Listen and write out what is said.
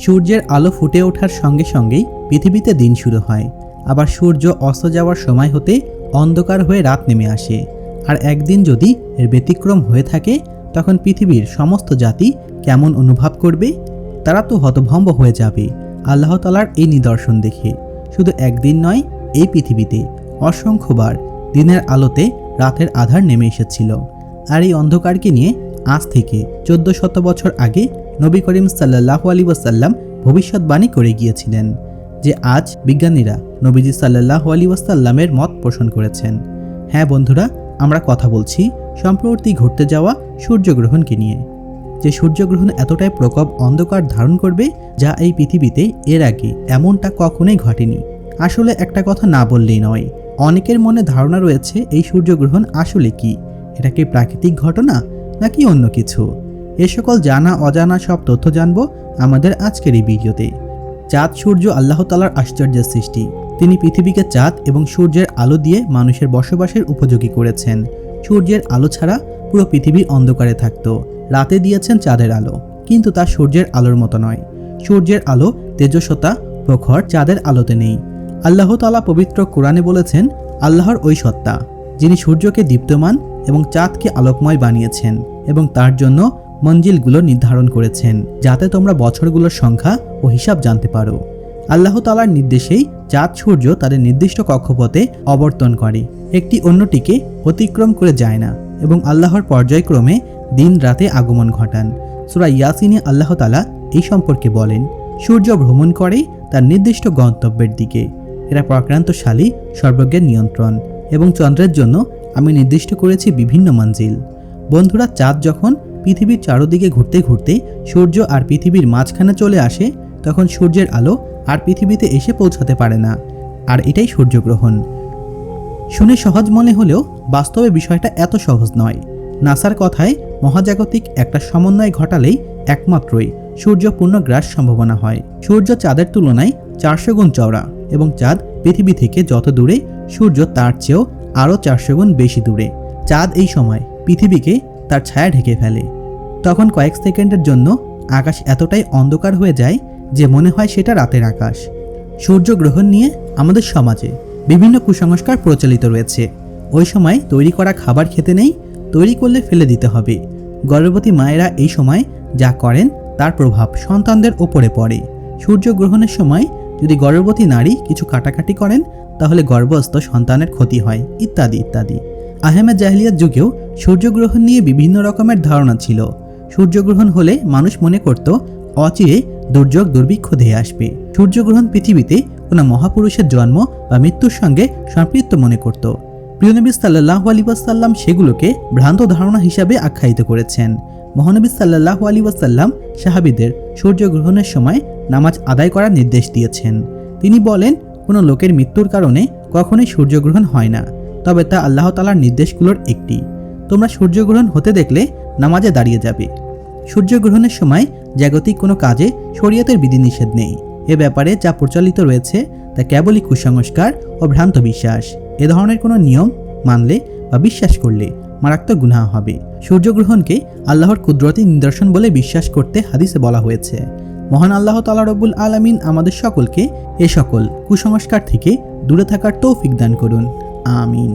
সূর্যের আলো ফুটে ওঠার সঙ্গে সঙ্গেই পৃথিবীতে দিন শুরু হয়। আবার সূর্য অস্ত যাওয়ার সময় হতে অন্ধকার হয়ে রাত নেমে আসে। আর একদিন যদি এর ব্যতিক্রম হয়ে থাকে, তখন পৃথিবীর সমস্ত জাতি কেমন অনুভব করবে? তারা তো হতভম্ব হয়ে যাবে। আল্লাহ তালার এই নিদর্শন দেখে। শুধু একদিন নয়, এই পৃথিবীতে অসংখ্যবার দিনের আলোতে রাতের আধার নেমে এসেছিল। আর এই অন্ধকারকে নিয়ে আজ থেকে চোদ্দ শত বছর আগে নবী করিম সাল্লাহ আলী ওয়াসাল্লাম ভবিষ্যৎবাণী করে গিয়েছিলেন যে আজ বিজ্ঞানীরা নবীজি সাল্লাহ আলী ওয়াসাল্লামের মত পোষণ করেছেন। হ্যাঁ বন্ধুরা, আমরা কথা বলছি সম্প্রতি ঘটতে যাওয়া সূর্যগ্রহণকে নিয়ে। যে সূর্যগ্রহণ এতটাই প্রকোপ অন্ধকার ধারণ করবে যা এই পৃথিবীতে এর আগে এমনটা কখনোই ঘটেনি। আসলে একটা কথা না বললেই নয়, অনেকের মনে ধারণা রয়েছে এই সূর্যগ্রহণ আসলে কি? এটা কি প্রাকৃতিক ঘটনা নাকি অন্য কিছু? এ সকল জানা, অজানা সব তথ্য জানব আমাদের আজকের এই ভিডিওতে। চাঁদ সূর্য আল্লাহ তালার আশ্চর্যের সৃষ্টি। তিনি পৃথিবীকে চাঁদ এবং সূর্যের আলো দিয়ে মানুষের বসবাসের উপযোগী করেছেন। সূর্যের আলো ছাড়া পুরো পৃথিবী অন্ধকারে থাকত। রাতে দিয়েছেন চাঁদের আলো, কিন্তু তা সূর্যের আলোর মতো নয়। সূর্যের আলো তেজস্বতা, প্রখর চাঁদের আলোতে নেই। আল্লাহ তালা পবিত্র কোরআনে বলেছেন, আল্লাহর ওই সত্তা, যিনি সূর্যকে দীপ্তমান এবং চাঁদকে আলোকময় বানিয়েছেন এবং তার জন্য মঞ্জিলগুলো নির্ধারণ করেছেন, যাতে তোমরা বছরগুলোর সংখ্যা ও হিসাব জানতে পারো। আল্লাহ তালার নির্দেশেই চাঁদ সূর্য তাদের নির্দিষ্ট কক্ষপথে অবর্তন করে। একটি অন্যটিকে অতিক্রম করে যায় না এবং আল্লাহর পর্যায়ক্রমে দিন রাতে আগমন ঘটান। সুরা ইয়াসিনে আল্লাহ তালা এই সম্পর্কে বলেন, সূর্য ভ্রমণ করে তার নির্দিষ্ট গন্তব্যের দিকে। এরা প্রক্রান্তশালী, সর্বজ্ঞের নিয়ন্ত্রণ এবং চন্দ্রের জন্য আমি নির্দিষ্ট করেছি বিভিন্ন মঞ্জিল। বন্ধুরা, চাঁদ যখন পৃথিবীর চারদিকে ঘুরতে ঘুরতে সূর্য আর পৃথিবীর মাঝখানে চলে আসে, তখন সূর্যের আলো আর পৃথিবীতে এসে পৌঁছাতে পারে না। আর এটাই সূর্যগ্রহণ শুনে সহজ মনে হলেও বাস্তবে বিষয়টা এত সহজ নয়। নাসার কথায় মহাজাগতিক একটা সমন্বয় ঘটালেই একমাত্রই সূর্য পূর্ণগ্রাস সম্ভাবনা হয়। সূর্য চাঁদের তুলনায় চারশো গুণ চওড়া এবং চাঁদ পৃথিবী থেকে যত দূরে, সূর্য তার চেয়েও আরও চারশো গুণ বেশি দূরে। চাঁদ এই সময় পৃথিবীকে তার ছায়া ঢেকে ফেলে। তখন কয়েক সেকেন্ডের জন্য আকাশ এতটাই অন্ধকার হয়ে যায় যে মনে হয় সেটা রাতের আকাশ। সূর্যগ্রহণ নিয়ে আমাদের সমাজে বিভিন্ন কুসংস্কার প্রচলিত রয়েছে। ওই সময় তৈরি করা খাবার খেতে নেই, তৈরি করলে ফেলে দিতে হবে। গর্ভবতী মায়েরা এই সময় যা করেন তার প্রভাব সন্তানদের ওপরে পড়ে। সূর্যগ্রহণের সময় যদি গর্ভবতী নারী কিছু কাটাকাটি করেন, তাহলে গর্ভস্থ সন্তানের ক্ষতি হয়, ইত্যাদি ইত্যাদি। আহমেদ জাহলিয়ার যুগেও সূর্যগ্রহণ নিয়ে বিভিন্ন রকমের ধারণা ছিল। সূর্যগ্রহণ হলে মানুষ মনে করত, অচিরে দুর্যোগ দুর্ভিক্ষ ধেয়ে আসবে। সূর্যগ্রহণ পৃথিবীতে কোনো মহাপুরুষের জন্ম বা মৃত্যুর সঙ্গে সম্পৃক্ত মনে করত। প্রিয়নবী সাল্লাহ আলী ওয়াসাল্লাম সেগুলোকে ভ্রান্ত ধারণা হিসাবে আখ্যায়িত করেছেন। মহানবী সাল্লাহ আলী ওয়াসাল্লাম সাহাবিদের সূর্যগ্রহণের সময় নামাজ আদায় করার নির্দেশ দিয়েছেন। তিনি বলেন, কোনো লোকের মৃত্যুর কারণে কখনোই সূর্যগ্রহণ হয় না, তবে তা আল্লাহ তালার নির্দেশগুলোর একটি। তোমরা সূর্যগ্রহণ হতে দেখলে নামাজে দাঁড়িয়ে যাবে। সূর্যগ্রহণের সময় জাগতিক কোনো কাজে শরীয়তের বিধিনিষেধ নেই। এ ব্যাপারে যা প্রচলিত রয়েছে তা কেবলই কুসংস্কার ও ভ্রান্ত বিশ্বাস এ ধরনের কোনো নিয়ম মানলে বা বিশ্বাস করলে মারাত্মক গুনাহ হবে। সূর্যগ্রহণকে আল্লাহর কুদরতি নিদর্শন বলে বিশ্বাস করতে হাদিসে বলা হয়েছে, মহান আল্লাহ তালা রব্বুল আলমিন আমাদের সকলকে এ সকল কুসংস্কার থেকে দূরে থাকার তৌফিক দান করুন। আমিন।